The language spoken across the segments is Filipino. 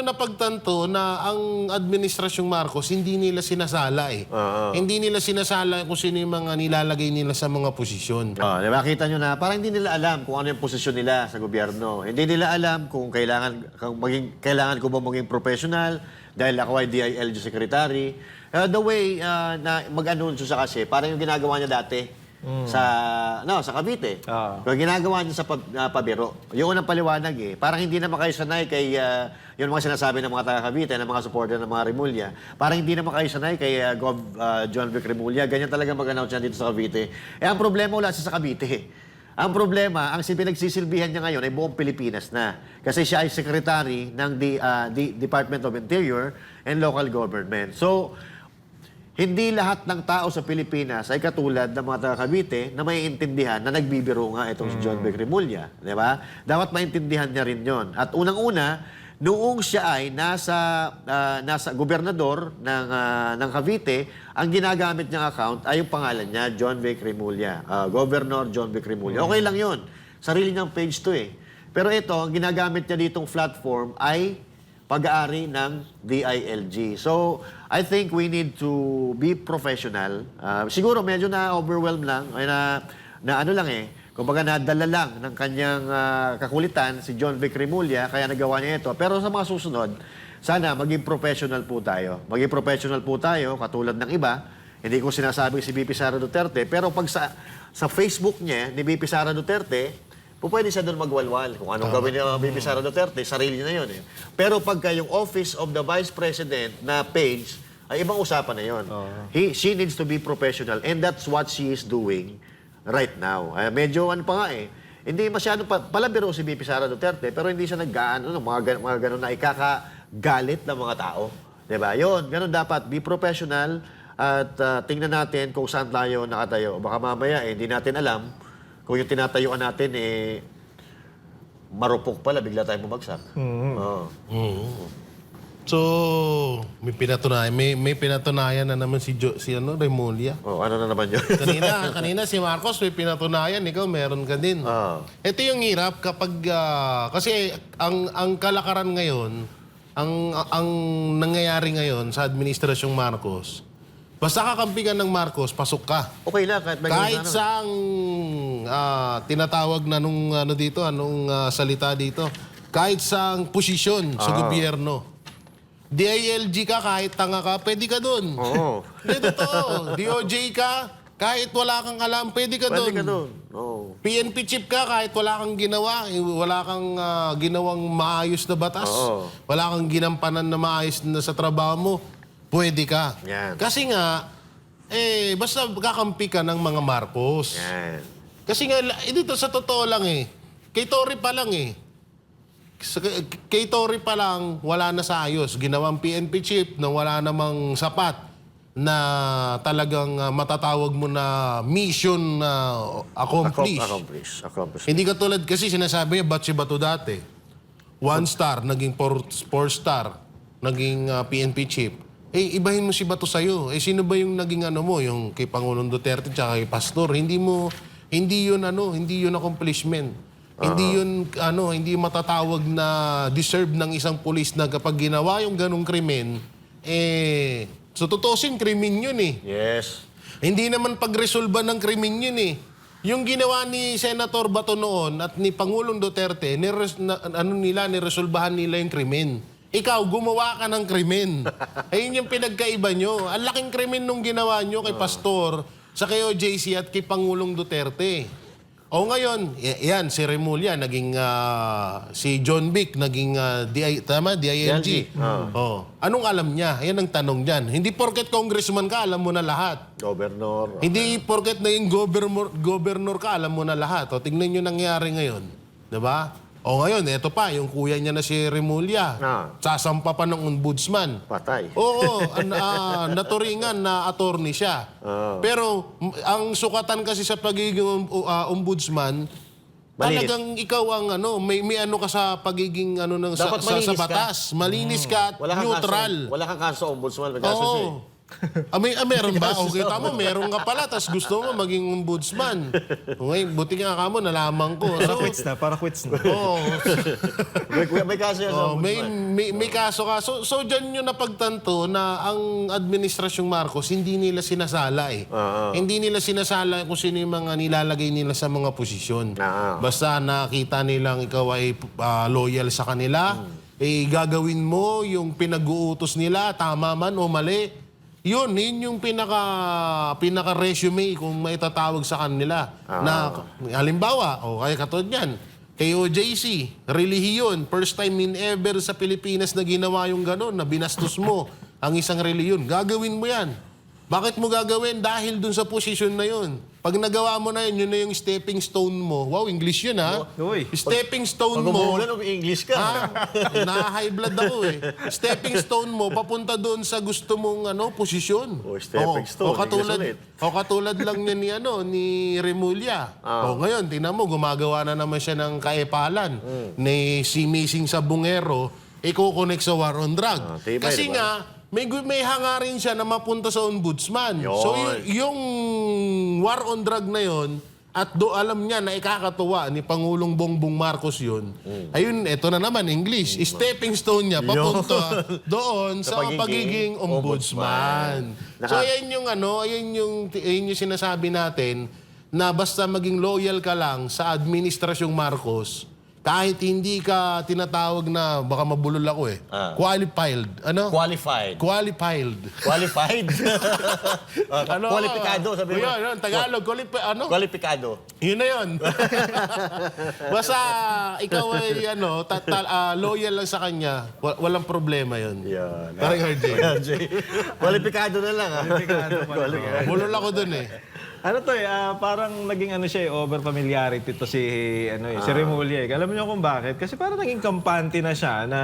nyo napagtanto na ang administrasyong Marcos hindi nila sinasala eh. Hindi nila sinasala kung sino yung mga nilalagay nila sa mga posisyon. Oh, di ba? Kita nyo na parang hindi nila alam kung ano yung posisyon nila sa gobyerno. Hindi nila alam kung kailangan kung maging kailangan ko ba maging professional dahil ako ay DILG secretary. Uh, the way uh, na mag-anunsyo sa kasi, parang yung ginagawa niya dati sa no sa Cavite. Ah. Kung ginagawa niya sa pab, ah, pabiro. Yung unang paliwanag eh, parang hindi naman kayo sanay kay ah, yung mga sinasabi ng mga taga Cavite, ng mga supporter ng mga Rimulya. Parang hindi naman kayo sanay kay ah, Gov ah, John Vic Rimulya. Ganyan talaga mag-announce dito sa Cavite. Eh ang problema wala siya sa Cavite. Ang problema, ang si- pinagsisilbihan niya ngayon ay buong Pilipinas na. Kasi siya ay secretary ng the, ah, the Department of Interior and Local Government. So, hindi lahat ng tao sa Pilipinas ay katulad ng mga taga Cavite na maiintindihan na nagbibiro nga itong si John Vic Rimulya. Di ba? Dapat maintindihan niya rin yon. At unang-una, noong siya ay nasa, ah, nasa gobernador ng, ah, ng Cavite, ang ginagamit niyang account ay yung pangalan niya, John Vic Rimulya. Ah, Governor John Vic Rimulya. Okay lang yon. Sarili niyang page to eh. Pero ito, ang ginagamit niya ditong platform ay pag-aari ng DILG. So, I think we need to be professional. Ah, siguro medyo na-overwhelm lang, ay na, na ano lang eh, kumbaga nadala lang ng kanyang ah, kakulitan si John Vic Rimulya, kaya nagawa niya ito. Pero sa mga susunod, sana maging professional po tayo. Maging professional po tayo, katulad ng iba. Hindi ko sinasabing si BP Sara Duterte, pero pag sa, sa Facebook niya ni BP Sara Duterte, po pwede siya doon magwalwal. Kung anong gawin ni uh, BP Sara Duterte, sarili na yun. Eh. Pero pagka yung Office of the Vice President na page, ay ibang usapan na yun. He, she needs to be professional and that's what she is doing right now. Ay, medyo ano pa nga eh, hindi masyado, pa, palabiro si BP Sara Duterte, pero hindi siya naggaan, ano, mga, gan- mga ganun na ikakagalit ng mga tao. 'Di ba? Yun, ganun dapat. Be professional at uh, tingnan natin kung saan tayo nakatayo. Baka mamaya eh, hindi natin alam kung yung tinatayuan natin eh marupok pala, bigla tayong bumagsak. Oo. So, may pinatunayan, may, may pinatunayan na naman si, jo, si ano, Remulia. Oh, ano na naman yun? Kanina, kanina si Marcos may pinatunayan, ikaw meron ka din. Ah. Ito yung hirap kapag ah, kasi ang ang kalakaran ngayon, ang ang nangyayari ngayon sa administrasyong Marcos. Basta kakampi ka ng Marcos, pasok ka. okay lang, kahit Kahit ano. sa tinatawag na nung ano dito, anong ah, salita dito, kahit sa posisyon sa gobyerno. DILG ka, kahit tanga ka, pwede ka dun. Oo. Hindi, totoo. DOJ ka, kahit wala kang alam, pwede ka Pwede dun. ka doon. Oo. PNP chip ka, kahit wala kang ginawa, eh, wala kang ah, ginawang maayos na batas, Oo. wala kang ginampanan na maayos na sa trabaho mo, pwede ka. Yan. Kasi nga, eh, basta kakampi ka ng mga Marcos. Yan. Kasi nga, eh, dito sa totoo lang eh, kay Tory pa lang eh. Kay Tory pa lang, wala na sa ayos. Ginawang PNP chip na wala namang sapat na talagang ah, matatawag mo na mission na accomplish. Accomplish. Accomplish. Hindi katulad kasi sinasabi niya, ba't si Bato dati? One star, naging four, four star, naging ah, PNP chief. Eh, ibahin mo si Bato sa'yo. Eh, sino ba yung naging ano mo? Yung kay Pangulong Duterte tsaka kay Pastor. Hindi mo, hindi yun ano, hindi yun accomplishment. Hindi yun, ano, hindi matatawag na deserve ng isang pulis na kapag ginawa yung ganong krimen, eh, so tutusin, krimen yun eh. Yes. Hindi naman pagresolba ng krimen yun eh. Yung ginawa ni Senator Bato noon at ni Pangulong Duterte, nires, na, ano nila, niresolbahan nila yung krimen. Ikaw, gumawa ka ng krimen. Ayun yung pinagkaiba nyo. Ang laking krimen nung ginawa nyo kay Pastor, sa kay OJC at kay Pangulong Duterte. O ngayon, yan, si Remulla, naging ah, si John Vic, naging ah, DI, tama, DILG. Oh. Anong alam niya? Yan ang tanong diyan. Hindi porket congressman ka, alam mo na lahat. Governor. Hindi porket naging governor, governor ka, alam mo na lahat. O, tingnan nyo nangyari ngayon. 'Di ba? O ngayon, eto pa, yung kuya niya na si Remulla. Ah. Sasampa pa ng ombudsman. Patay. Oo, an, ah, naturingan na attorney siya. Oo. Pero m- ang sukatan kasi sa pagiging um- ah, ombudsman, Malinis. talagang ikaw ang ano, may, may ano ka sa pagiging ano ng sa, Dapat sa, sa malinis ka. batas. Malinis ka at Wala kang neutral. Kaso, wala kang kaso ombudsman. May kaso siya. eh. Oo. Ah, may, ah, meron ba? Okay, tama, meron ka pala, tapos gusto mo maging ombudsman. Okay, buti nga ka mo, nalaman ko. Para So, quits na, para quits na. oo. may, may kaso yan sa Oh, may, ombudsman. may, may kaso ka. So, so dyan nyo napagtanto na ang administrasyong Marcos, hindi nila sinasala eh. Oo. Hindi nila sinasala kung sino yung mga nilalagay nila sa mga posisyon. Oo. Basta nakita nilang ikaw ay ah, loyal sa kanila, eh gagawin mo yung pinag-uutos nila, tama man o mali. Yun, yun yung pinaka, pinaka resume kung maitatawag sa kanila. Na, halimbawa, o kaya katulad yan, kay OJC, relihiyon, first time in ever sa Pilipinas na ginawa yung gano'n, na binastos mo ang isang relihiyon. Gagawin mo yan. Bakit mo gagawin? Dahil dun sa posisyon na yun. Pag nagawa mo na yun, yun na yung stepping stone mo. Wow, English yun ha. Uy. Stepping stone Pag mo. umuulan, umi-English ka. Ha? Na-high blood ako eh. Stepping stone mo, papunta doon sa gusto mong ano, posisyon. Oh, stepping Oo. stone, O katulad, English o katulad lang niya ni, ano, ni Remulla. Ah. O ngayon, tingnan mo, gumagawa na naman siya ng kaepalan Hmm. ni si Missing sa Bungero, iko-connect sa war on drug. Ah, tibay, Kasi diba? nga, may, may hangarin siya na mapunta sa ombudsman. Yun. So yung war on drug na yon at do alam niya na ikakatuwa ni Pangulong Bongbong Marcos yun. Hmm. Ayun, eto na naman, English. Stepping stone niya papunta doon Sa sa, pagiging pagiging ombudsman. ombudsman. So ayan yung ano, ayan yung, ayan yung sinasabi natin na basta maging loyal ka lang sa administrasyong Marcos, kahit hindi ka tinatawag na, baka mabulol ako eh, Ah. qualified. Ano? Qualified. Qualified. Qualified. Ah, Ano? Qualificado, sabi mo. Yun, yun, Tagalog, qualifi- ano? Qualificado. Yun na yun. Basta ikaw ay ano, ta- ta- ah, loyal lang sa kanya, wa- walang problema yun. Yan. Parang RJ. Jay. Qualificado na lang. ah. Qualificado, qualificado. Bulol ako dun eh. Ano to eh, ah, parang naging ano siya eh, over familiarity to si ano eh, si Remulla eh. Alam niyo kung bakit? Kasi parang naging kampante na siya na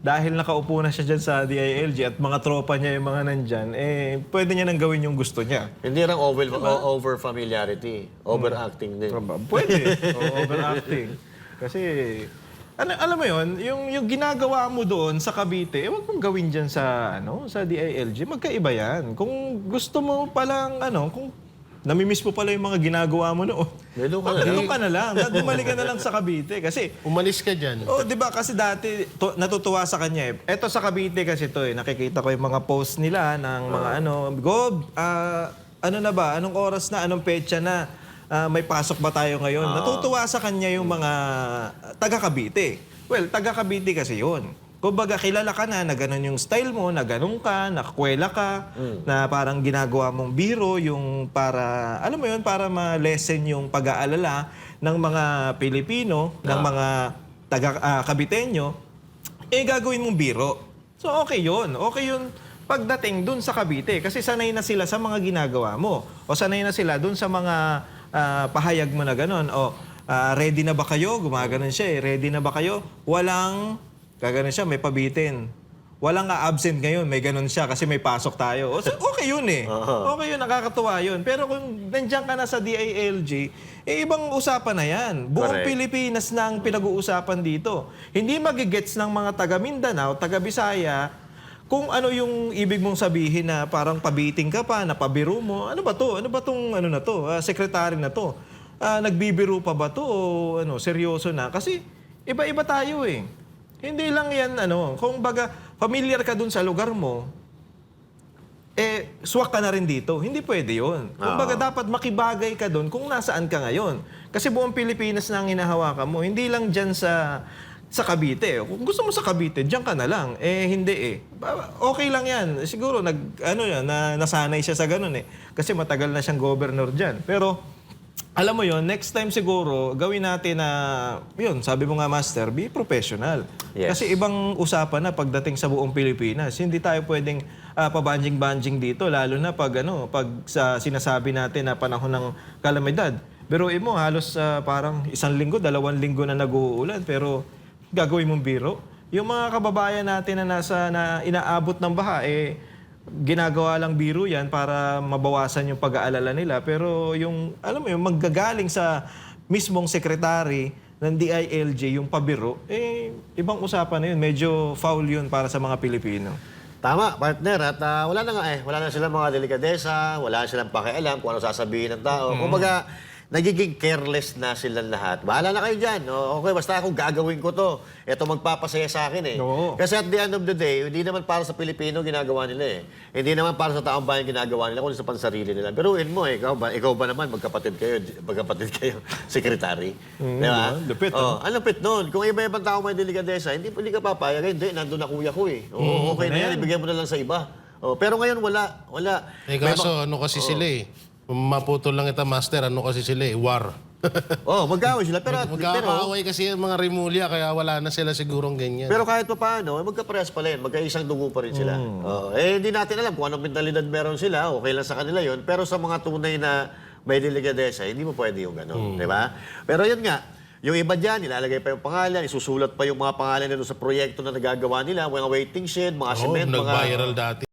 dahil nakaupo na siya dyan sa DILG at mga tropa niya yung mga nandyan, eh, pwede niya nang gawin yung gusto niya. Hindi lang over, over familiarity. Overacting din. Pwede. o overacting. Kasi, ano, alam mo yon yung, yung ginagawa mo doon sa Cavite, eh, wag mong gawin dyan sa, ano, sa DILG. Magkaiba yan. Kung gusto mo palang, ano, kung namimiss mo pala yung mga ginagawa mo noon, Doon ka na doon ka na lang. Bumalik ka na lang sa Cavite. Kasi, Umalis ka dyan. Oh, 'di ba kasi dati to, natutuwa sa kanya eh. Ito sa Cavite kasi to eh. Nakikita ko yung mga post nila ng mga ano, Gob, ah, ano na ba? Anong oras na? Anong petsa na? Ah, may pasok ba tayo ngayon? Natutuwa sa kanya yung mga taga Cavite. Well, taga Cavite kasi 'yun. Kumbaga, kilala ka na na ganun yung style mo, na ganun ka, nakakwela ka, na parang ginagawa mong biro, yung para, alam mo yun, para ma-lessen yung pag-aalala ng mga Pilipino, ng mga taga ah, Kabitenyo, eh gagawin mong biro. So okay yun. Okay yun pagdating dun sa Cavite. Kasi sanay na sila sa mga ginagawa mo. O sanay na sila dun sa mga ah, pahayag mo na ganun. O ah, ready na ba kayo? Gumaganon siya eh. Ready na ba kayo? Walang, gaganon siya, may pabitin. Walang absent ngayon, may ganun siya kasi may pasok tayo. O, so, okay yun eh. Okay yun, nakakatuwa yun. Pero kung nandiyan ka na sa DILG, eh ibang usapan na yan. Buong Correct. Pilipinas na ang pinag-uusapan dito. Hindi magigets ng mga taga Mindanao, taga Bisaya, kung ano yung ibig mong sabihin na parang pabiting ka pa, na pabiro mo. Ano ba to? Ano ba tong ano na to? Ah, secretary na to? Ah, nagbibiro pa ba to? O ano, seryoso na? Kasi iba-iba tayo eh. Hindi lang yan ano, kung baga familiar ka dun sa lugar mo, eh, swak ka na rin dito. Hindi pwede yun. Kumbaga, dapat makibagay ka doon kung nasaan ka ngayon. Kasi buong Pilipinas na ang hinahawakan mo. Hindi lang dyan sa sa Cavite. Kung gusto mo sa Cavite, diyan ka na lang. Eh, hindi eh. Okay lang yan. Siguro, nag, ano yan, na, nasanay siya sa ganun eh. Kasi matagal na siyang governor dyan. Pero, alam mo yon next time siguro, gawin natin na, yun, sabi mo nga, Master, be professional. Yes. Kasi ibang usapan na pagdating sa buong Pilipinas. Hindi tayo pwedeng ah, pabanjing-banjing dito, lalo na pag, ano, pag sa sinasabi natin na panahon ng kalamidad. Pero mo, halos ah, parang isang linggo, dalawang linggo na nag-uulan, pero gagawin mong biro. Yung mga kababayan natin na nasa na inaabot ng baha, eh, ginagawa lang biro yan para mabawasan yung pag-aalala nila. Pero yung, alam mo yung manggagaling sa mismong sekretary ng DILG, yung pabiro, eh, ibang usapan na yun. Medyo foul yun para sa mga Pilipino. Tama, partner. At ah, wala na nga eh. Wala na silang mga delikadesa, wala na silang pakialam kung ano sasabihin ng tao. Kumbaga, nagiging careless na silang lahat. Bahala na kayo dyan. O, okay, basta ako gagawin ko to. Ito magpapasaya sa akin eh. Oo. Kasi at the end of the day, hindi naman para sa Pilipino ginagawa nila eh. Hindi naman para sa taong bayan ginagawa nila, kundi sa pansarili nila. Pero mo, eh, ikaw ba, ikaw ba naman, magkapatid kayo, magkapatid kayo, secretary. Di ba? ah, lupit, Oh, ang lupit nun. Kung iba-ibang tao may delikadesa, hindi, hindi ka papayag. Hindi, nandun na kuya ko eh. Oo, okay na yan, ibigay mo na lang sa iba. Oh, pero ngayon wala, wala. Eh kaso, ano kasi sila eh. Maputol lang ita, master. Ano kasi sila eh? War. Oh, magkaaway sila. Pero, pero, Magkakaaway kasi yung mga Rimulya, kaya wala na sila sigurong ganyan. pero kahit pa paano, eh, magkaparehas pala yun. Magkaisang dugo pa rin sila. Oh, eh, hindi natin alam kung anong mentalidad meron sila. Okay lang sa kanila yon Pero sa mga tunay na may delikadesa, hindi mo pwede yung gano'n. Di ba? Pero yun nga, yung iba dyan, nilalagay pa yung pangalan, isusulat pa yung mga pangalan nila sa proyekto na nagagawa nila, mga waiting shed, mga Oo, cement, mga... nag-viral dati